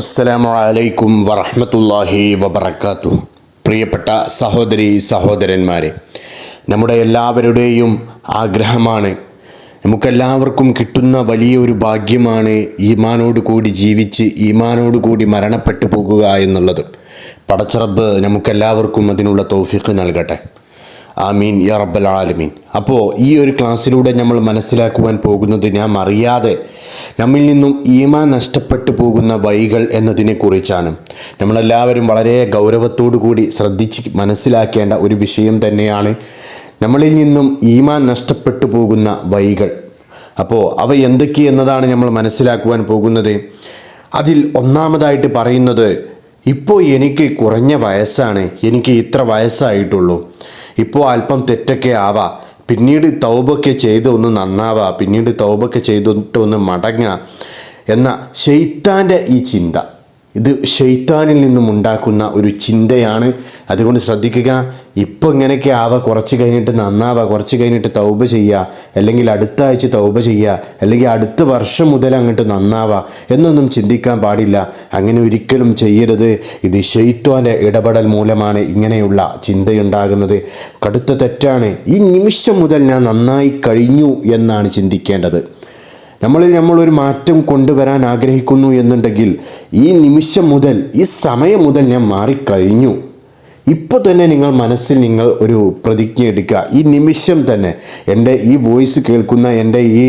അസ്സലാമു അലൈക്കും വറഹ്മത്തുള്ളാഹി വബറകാതുഹു. പ്രിയപ്പെട്ട സഹോദരി സഹോദരന്മാരെ നമ്മുടെ എല്ലാവരുടെയും ആഗ്രഹമാണ് നമുക്കെല്ലാവർക്കും കിട്ടുന്ന വലിയൊരു ഭാഗ്യമാണ് ഈമാനോട് കൂടി ജീവിച്ച് ഈമാനോട് കൂടി മരണപ്പെട്ടു പോകുക എന്നുള്ളത്. പടച്ചറബ് നമുക്കെല്ലാവർക്കും അതിനുള്ള തോഫിക്ക് നൽകട്ടെ. ആമീൻ യാ റബ്ബൽ ആലമീൻ. അപ്പോൾ ഈ ഒരു ക്ലാസ്സിലൂടെ നമ്മൾ മനസ്സിലാക്കുവാൻ പോകുന്നത് ഞാൻ അറിയാതെ നമ്മിൽ നിന്നും ഈമാൻ നഷ്ടപ്പെട്ടു പോകുന്ന വഴികൾ എന്നതിനെക്കുറിച്ചാണ്. നമ്മളെല്ലാവരും വളരെ ഗൗരവത്തോടു കൂടി ശ്രദ്ധിച്ച് മനസ്സിലാക്കേണ്ട ഒരു വിഷയം തന്നെയാണ് നമ്മളിൽ നിന്നും ഈമാൻ നഷ്ടപ്പെട്ടു പോകുന്ന വഴികൾ. അപ്പോൾ അവ എന്തൊക്കെ എന്നതാണ് നമ്മൾ മനസ്സിലാക്കുവാൻ പോകുന്നത്? അതിൽ ഒന്നാമതായിട്ട് പറയുന്നത് ഇപ്പോൾ എനിക്ക് കുറഞ്ഞ വയസ്സാണ്. എനിക്ക് ഇത്ര വയസ്സായിട്ടുള്ളൂ. ഇപ്പോൾ അല്പം തെറ്റൊക്കെ ആവാ. പിന്നീട് തൗബൊക്കെ ചെയ്ത് ഒന്ന് നന്നാവാ. പിന്നീട് തൗബൊക്കെ ചെയ്തിട്ട് ഒന്ന് മടങ്ങുക എന്ന ഷെയ്ത്താന്റെ ഈ ചിന്ത. ഇത് ഷെയ്ത്താനിൽ നിന്നും ഉണ്ടാക്കുന്ന ഒരു ചിന്തയാണ്. അതുകൊണ്ട് ശ്രദ്ധിക്കുക ഇപ്പോൾ ഇങ്ങനെയൊക്കെ ആവ കുറച്ച് കഴിഞ്ഞിട്ട് നന്നാവാ കുറച്ച് കഴിഞ്ഞിട്ട് തൗബ ചെയ്യുക അല്ലെങ്കിൽ അടുത്ത ആഴ്ച തൗബ ചെയ്യുക അല്ലെങ്കിൽ അടുത്ത വർഷം മുതൽ അങ്ങോട്ട് നന്നാവാ എന്നൊന്നും ചിന്തിക്കാൻ പാടില്ല. അങ്ങനെ ഒരിക്കലും ചെയ്യരുത്. ഇത് ഷെയ്ത്വാന്റെ ഇടപെടൽ മൂലമാണ് ഇങ്ങനെയുള്ള ചിന്തയുണ്ടാകുന്നത്. കടുത്ത തെറ്റാണ്. ഈ നിമിഷം മുതൽ ഞാൻ നന്നായി കഴിഞ്ഞു എന്നാണ് ചിന്തിക്കേണ്ടത്. നമ്മളിൽ നമ്മളൊരു മാറ്റം കൊണ്ടുവരാൻ ആഗ്രഹിക്കുന്നു എന്നുണ്ടെങ്കിൽ ഈ നിമിഷം മുതൽ ഈ സമയം മുതൽ ഞാൻ മാറിക്കഴിഞ്ഞു. ഇപ്പോൾ തന്നെ നിങ്ങൾ മനസ്സിൽ നിങ്ങൾ ഒരു പ്രതിജ്ഞ എടുക്കുക. ഈ നിമിഷം തന്നെ എന്റെ ഈ വോയിസ് കേൾക്കുന്ന എന്റെ ഈ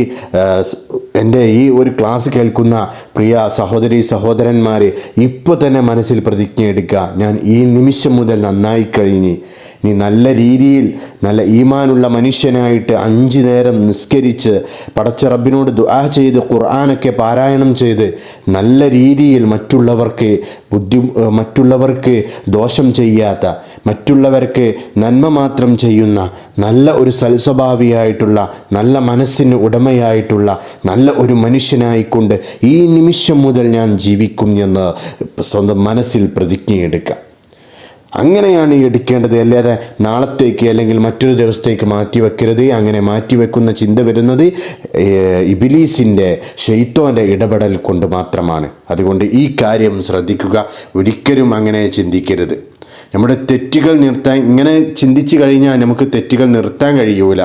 എന്റെ ഈ ഒരു ക്ലാസ് കേൾക്കുന്ന പ്രിയ സഹോദരി സഹോദരന്മാർ ഇപ്പോൾ തന്നെ മനസ്സിൽ പ്രതിജ്ഞ എടുക്കുക. ഞാൻ ഈ നിമിഷം മുതൽ നന്നായി കഴിഞ്ഞ് നീ നല്ല രീതിയിൽ നല്ല ഈമാനുള്ള മനുഷ്യനായിട്ട് അഞ്ച് നേരം നിസ്കരിച്ച് പടച്ച റബ്ബിനോട് ദുആ ചെയ്ത് ഖുർആാനൊക്കെ പാരായണം ചെയ്ത് നല്ല രീതിയിൽ മറ്റുള്ളവർക്ക് ബുദ്ധി മറ്റുള്ളവർക്ക് ദോഷം ചെയ്യാത്ത മറ്റുള്ളവർക്ക് നന്മ മാത്രം ചെയ്യുന്ന നല്ല ഒരു സൽസ്വഭാവിയായിട്ടുള്ള നല്ല മനസ്സിന് ഉടമയായിട്ടുള്ള നല്ല ഒരു മനുഷ്യനായിക്കൊണ്ട് ഈ നിമിഷം മുതൽ ഞാൻ ജീവിക്കും എന്ന് സ്വന്തം മനസ്സിൽ പ്രതിജ്ഞയെടുക്കുക അങ്ങനെയാണ് ഈ എടുക്കേണ്ടത്. അല്ലാതെ നാളത്തേക്ക് അല്ലെങ്കിൽ മറ്റൊരു ദിവസത്തേക്ക് മാറ്റി വെക്കരുത് അങ്ങനെ മാറ്റി വെക്കുന്ന ചിന്ത വരുന്നത് ഇബിലീസിന്റെ ഷെയ്ത്തോന്റെ ഇടപെടൽ കൊണ്ട് മാത്രമാണ്. അതുകൊണ്ട് ഈ കാര്യം ശ്രദ്ധിക്കുക. ഒരിക്കലും അങ്ങനെ ചിന്തിക്കരുത്. നമ്മുടെ തെറ്റുകൾ നിർത്താൻ ഇങ്ങനെ ചിന്തിച്ചു കഴിഞ്ഞാൽ നമുക്ക് തെറ്റുകൾ നിർത്താൻ കഴിയൂല.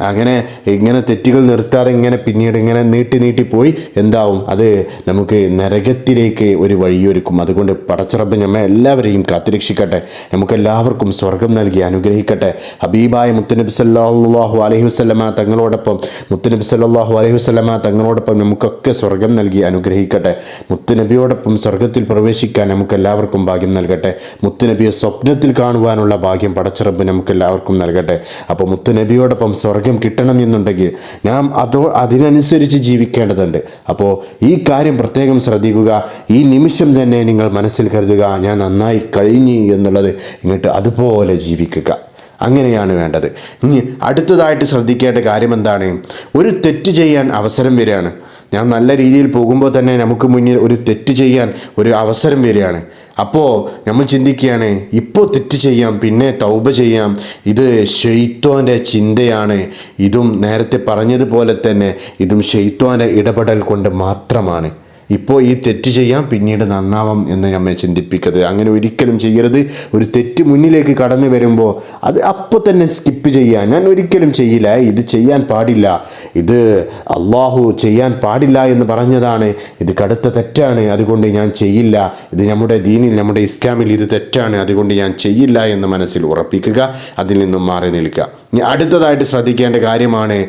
അങ്ങനെ ഇങ്ങനെ തെറ്റുകൾ നിർത്താതെ ഇങ്ങനെ പിന്നീട് ഇങ്ങനെ നീട്ടി നീട്ടി പോയി എന്താവും? അത് നമുക്ക് നരകത്തിലേക്ക് ഒരു വഴിയൊരുക്കും. അതുകൊണ്ട് പടച്ചിറപ്പ് നമ്മെ എല്ലാവരെയും കാത്തുരക്ഷിക്കട്ടെ. നമുക്കെല്ലാവർക്കും സ്വർഗം നൽകി അനുഗ്രഹിക്കട്ടെ. ഹബീബായ മുത്തനബി സല്ലാഹു അലൈഹി വസ്ലമ തങ്ങളോടൊപ്പം മുത്തനബി സല്ലാഹു അലൈഹി വസ്ലമ തങ്ങളോടൊപ്പം നമുക്കൊക്കെ സ്വർഗം നൽകി അനുഗ്രഹിക്കട്ടെ. മുത്തുനബിയോടൊപ്പം സ്വർഗത്തിൽ പ്രവേശിക്കാൻ നമുക്കെല്ലാവർക്കും ഭാഗ്യം നൽകട്ടെ. മുത്തുനബിയെ സ്വപ്നത്തിൽ കാണുവാനുള്ള ഭാഗ്യം പടച്ചിറപ്പ് നമുക്ക് എല്ലാവർക്കും നൽകട്ടെ. അപ്പോൾ മുത്തുനബിയോടൊപ്പം സ്വർഗം കിട്ടണം എന്നുണ്ടെങ്കിൽ നാം അതോ അതിനനുസരിച്ച് ജീവിക്കേണ്ടതുണ്ട്. അപ്പോൾ ഈ കാര്യം പ്രത്യേകം ശ്രദ്ധിക്കുക. ഈ നിമിഷം തന്നെ നിങ്ങൾ മനസ്സിൽ കരുതുക ഞാൻ നന്നായി കഴിഞ്ഞു എന്നുള്ളത് ഇങ്ങോട്ട് അതുപോലെ ജീവിക്കുക. അങ്ങനെയാണ് വേണ്ടത്. ഇനി അടുത്തതായിട്ട് ശ്രദ്ധിക്കേണ്ട കാര്യം എന്താണ്? ഒരു തെറ്റ് ചെയ്യാൻ അവസരം വരികയാണ്. ഞാൻ നല്ല രീതിയിൽ പോകുമ്പോൾ തന്നെ നമുക്ക് മുന്നിൽ ഒരു തെറ്റ് ചെയ്യാൻ ഒരു അവസരം വരികയാണ്. അപ്പോൾ നമ്മൾ ചിന്തിക്കുകയാണ് ഇപ്പോൾ തെറ്റ് ചെയ്യാം പിന്നെ തൗബ ചെയ്യാം. ഇത് ഷെയ്ത്തോന്റെ ചിന്തയാണ്. ഇതും നേരത്തെ പറഞ്ഞതുപോലെ തന്നെ ഇതും ഷെയ്ത്തോന്റെ ഇടപെടൽ കൊണ്ട് മാത്രമാണ്. ഇപ്പോൾ ഈ തെറ്റ് ചെയ്യാം പിന്നീട് നന്നാവാം എന്ന് നമ്മൾ ചിന്തിപ്പിക്കരുത്. അങ്ങനെ ഒരിക്കലും ചെയ്യരുത്. ഒരു തെറ്റ് മുന്നിലേക്ക് കടന്നു വരുമ്പോൾ അത് അപ്പോൾ തന്നെ സ്കിപ്പ് ചെയ്യുക ഞാൻ ഒരിക്കലും ചെയ്യില്ല. ഇത് ചെയ്യാൻ പാടില്ല. ഇത് അള്ളാഹു ചെയ്യാൻ പാടില്ല എന്ന് പറഞ്ഞതാണ്. ഇത് കടുത്ത തെറ്റാണ്. അതുകൊണ്ട് ഞാൻ ചെയ്യില്ല. ഇത് നമ്മുടെ ദീനിൽ നമ്മുടെ ഇസ്ലാമിൽ ഇത് തെറ്റാണ്. അതുകൊണ്ട് ഞാൻ ചെയ്യില്ല എന്ന് മനസ്സിൽ ഉറപ്പിക്കുക. അതിൽ നിന്നും മാറി നിൽക്കുക. ഇനി അടുത്തതായിട്ട് ശ്രദ്ധിക്കേണ്ട കാര്യമാണ്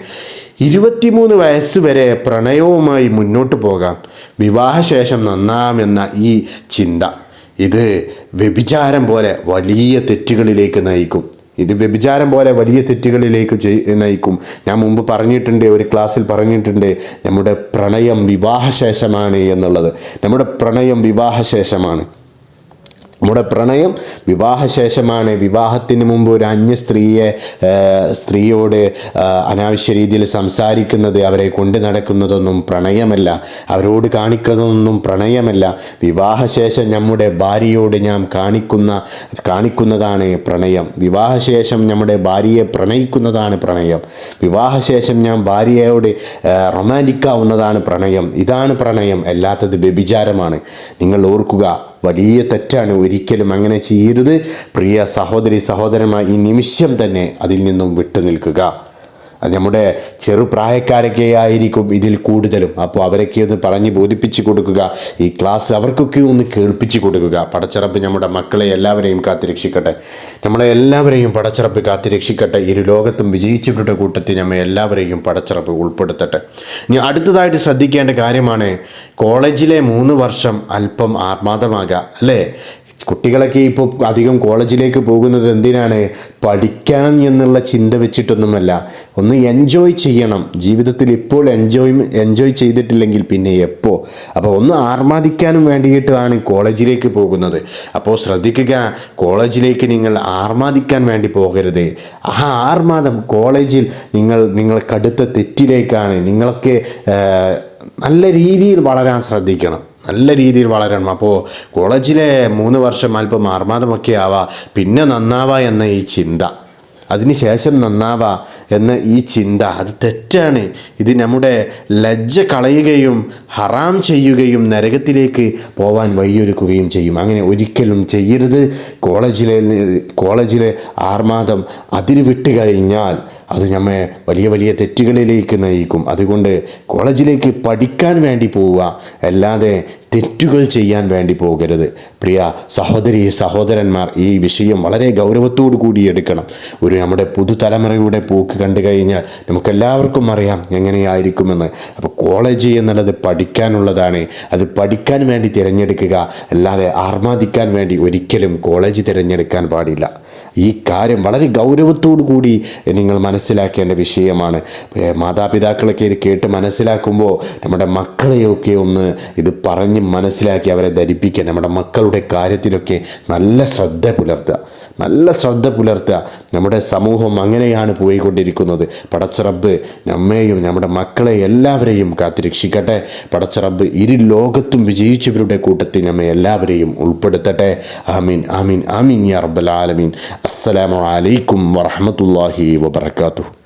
ഇരുപത്തിമൂന്ന് വയസ്സ് വരെ പ്രണയവുമായി മുന്നോട്ട് പോകാം. വിവാഹശേഷം നന്നാമെന്ന ഈ ചിന്ത ഇത് വ്യഭിചാരം പോലെ വലിയ തെറ്റുകളിലേക്ക് നയിക്കും. ഇത് വ്യഭിചാരം പോലെ വലിയ തെറ്റുകളിലേക്ക് നയിക്കും. ഞാൻ മുമ്പ് പറഞ്ഞിട്ടുണ്ട് ഒരു ക്ലാസ്സിൽ പറഞ്ഞിട്ടുണ്ട് നമ്മുടെ പ്രണയം വിവാഹശേഷമാണ് എന്നുള്ളത്. നമ്മുടെ പ്രണയം വിവാഹശേഷമാണ്. നമ്മുടെ പ്രണയം വിവാഹശേഷമാണ്. വിവാഹത്തിന് മുമ്പ് ഒരു അന്യ സ്ത്രീയെ സ്ത്രീയോട് അനാവശ്യ രീതിയിൽ സംസാരിക്കുന്നത് അവരെ കൊണ്ട് നടക്കുന്നതൊന്നും പ്രണയമല്ല. അവരോട് കാണിക്കുന്നതൊന്നും പ്രണയമല്ല. വിവാഹശേഷം നമ്മുടെ ഭാര്യയോട് ഞാൻ കാണിക്കുന്ന കാണിക്കുന്നതാണ് പ്രണയം. വിവാഹശേഷം നമ്മുടെ ഭാര്യയെ പ്രണയിക്കുന്നതാണ് പ്രണയം. വിവാഹശേഷം ഞാൻ ഭാര്യയോട് റൊമാന്റിക്കാവുന്നതാണ് പ്രണയം. ഇതാണ് പ്രണയം. അല്ലാത്തത് വ്യഭിചാരമാണ്. നിങ്ങൾ ഓർക്കുക വലിയ തെറ്റാണ് ഒരിക്കലും അങ്ങനെ ചെയ്യരുത്. പ്രിയ സഹോദരി സഹോദരന്മാർ ഈ നിമിഷം തന്നെ അതിൽ നിന്നും വിട്ടു നിൽക്കുക അത് നമ്മുടെ ചെറുപ്രായക്കാരൊക്കെ ആയിരിക്കും ഇതിൽ കൂടുതലും. അപ്പോൾ അവരൊക്കെ ഒന്ന് പറഞ്ഞ് ബോധിപ്പിച്ചു കൊടുക്കുക. ഈ ക്ലാസ് അവർക്കൊക്കെ ഒന്ന് കേൾപ്പിച്ചു കൊടുക്കുക. പടച്ചിറപ്പ് നമ്മുടെ മക്കളെ എല്ലാവരെയും കാത്തുരക്ഷിക്കട്ടെ. നമ്മളെ എല്ലാവരെയും പടച്ചിറപ്പ് കാത്തുരക്ഷിക്കട്ടെ. ഇരു ലോകത്തും വിജയിച്ചവരുടെ കൂട്ടത്തിൽ നമ്മൾ എല്ലാവരെയും പടച്ചിറപ്പ് ഉൾപ്പെടുത്തട്ടെ. ഇനി അടുത്തതായിട്ട് ശ്രദ്ധിക്കേണ്ട കാര്യമാണ് കോളേജിലെ മൂന്ന് വർഷം അല്പം ആത്മാതമാകുക അല്ലേ? കുട്ടികളൊക്കെ ഇപ്പോൾ അധികം കോളേജിലേക്ക് പോകുന്നത് എന്തിനാണ്? പഠിക്കണം എന്നുള്ള ചിന്ത വെച്ചിട്ടൊന്നുമല്ല. ഒന്ന് എൻജോയ് ചെയ്യണം. ജീവിതത്തിൽ ഇപ്പോൾ എൻജോയ് എൻജോയ് ചെയ്തിട്ടില്ലെങ്കിൽ പിന്നെ എപ്പോൾ അപ്പോൾ ഒന്ന് ആർമാദിക്കാനും വേണ്ടിയിട്ടാണ് കോളേജിലേക്ക് പോകുന്നത്. അപ്പോൾ ശ്രദ്ധിക്കുക കോളേജിലേക്ക് നിങ്ങൾ ആർമാദിക്കാൻ വേണ്ടി പോകരുത്. ആ ആർമാദം കോളേജിൽ നിങ്ങൾ നിങ്ങൾ കടുത്ത തെറ്റിലേക്കാണ് നിങ്ങളൊക്കെ നല്ല രീതിയിൽ വളരാൻ ശ്രദ്ധിക്കണം. നല്ല രീതിയിൽ വളരണം. അപ്പോൾ കോളേജിലെ മൂന്ന് വർഷം അല്പം ആർമാദമൊക്കെ ആവാ. പിന്നെ നന്നാവാ എന്ന ഈ ചിന്ത. അതിനുശേഷം നന്നാവാ എന്ന ഈ ചിന്ത. അത് തെറ്റാണ്. ഇത് നമ്മുടെ ലജ്ജ കളയുകയും ഹറാം ചെയ്യുകയും നരകത്തിലേക്ക് പോവാൻ വഴിയൊരുക്കുകയും ചെയ്യും. അങ്ങനെ ഒരിക്കലും ചെയ്യരുത്. കോളേജിലെ കോളേജിലെ ആർമാദം അതിരുവിട്ട് കഴിഞ്ഞാൽ അത് നമ്മെ വലിയ വലിയ തെറ്റുകളിലേക്ക് നയിക്കും. അതുകൊണ്ട് കോളേജിലേക്ക് പഠിക്കാൻ വേണ്ടി പോവുക അല്ലാതെ തെറ്റുകൾ ചെയ്യാൻ വേണ്ടി പോകരുത്. പ്രിയ സഹോദരി സഹോദരന്മാർ ഈ വിഷയം വളരെ ഗൗരവത്തോടു കൂടി എടുക്കണം. ഒരു നമ്മുടെ പുതുതലമുറയുടെ പോക്ക് കണ്ടു കഴിഞ്ഞാൽ നമുക്കെല്ലാവർക്കും അറിയാം എങ്ങനെയായിരിക്കുമെന്ന്. അപ്പോൾ കോളേജ് എന്നുള്ളത് പഠിക്കാനുള്ളതാണ്. അത് പഠിക്കാൻ വേണ്ടി തിരഞ്ഞെടുക്കുക അല്ലാതെ ആർമാദിക്കാൻ വേണ്ടി ഒരിക്കലും കോളേജ് തിരഞ്ഞെടുക്കാൻ പാടില്ല. ഈ കാര്യം വളരെ ഗൗരവത്തോടു കൂടി നിങ്ങൾ മനസ്സിലാക്കേണ്ട വിഷയമാണ്. മാതാപിതാക്കളൊക്കെ ഇത് കേട്ട് മനസ്സിലാക്കുമ്പോൾ നമ്മുടെ മക്കളെയൊക്കെ ഒന്ന് ഇത് പറഞ്ഞ് മനസ്സിലാക്കി അവരെ ധരിപ്പിക്കുക നമ്മുടെ മക്കളുടെ കാര്യത്തിലൊക്കെ നല്ല ശ്രദ്ധ പുലർത്തുക. നല്ല ശ്രദ്ധ പുലർത്തുക. നമ്മുടെ സമൂഹം അങ്ങനെയാണ് പോയിക്കൊണ്ടിരിക്കുന്നത്. പടച്ചറബ് നമ്മെയും നമ്മുടെ മക്കളെ എല്ലാവരെയും കാത്തുരക്ഷിക്കട്ടെ. പടച്ചറബ് ഇരു ലോകത്തും വിജയിച്ചവരുടെ കൂട്ടത്തിൽ നമ്മെ എല്ലാവരെയും ഉൾപ്പെടുത്തട്ടെ. ആമീൻ ആമീൻ ആമീൻ യാ റബ്ബൽ ആലമീൻ. അസ്സലാമു അലൈക്കും വറഹ്മത്തുള്ളാഹി വബറകാതുഹു.